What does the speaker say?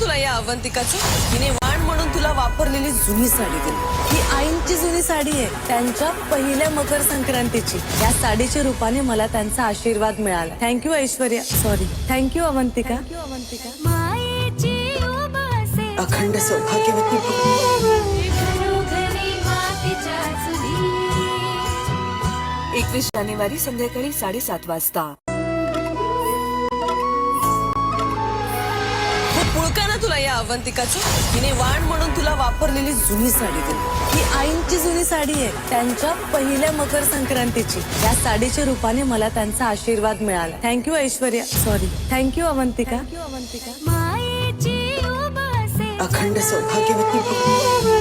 तुला या अवंतिकाचं तिने वाण म्हणून तुला वापरलेली जुनी साडी दिली. ही आईंची जुनी साडी आहे. त्यांच्या पहिल्या मकर संक्रांतीची. या साडीच्या रूपाने मला त्यांचा आशीर्वाद मिळाला. Thank you Aishwarya. Sorry thank you Avantika. Avantika. अखंड सौभाग्यवती एकवीस जानेवारी संध्याकाळी साडेसात वाजता. तुला या अवंतिकाचं तिने वाण म्हणून तुला वापरलेली जुनी साडी दिली. ही आईंची जुनी साडी आहे त्यांच्या पहिल्या मकर संक्रांतीची. या साडीच्या रूपाने मला त्यांचा आशीर्वाद मिळाला. Thank you Aishwarya. Sorry thank you Avantika. Avantika. अखंड सौभाग्यवती.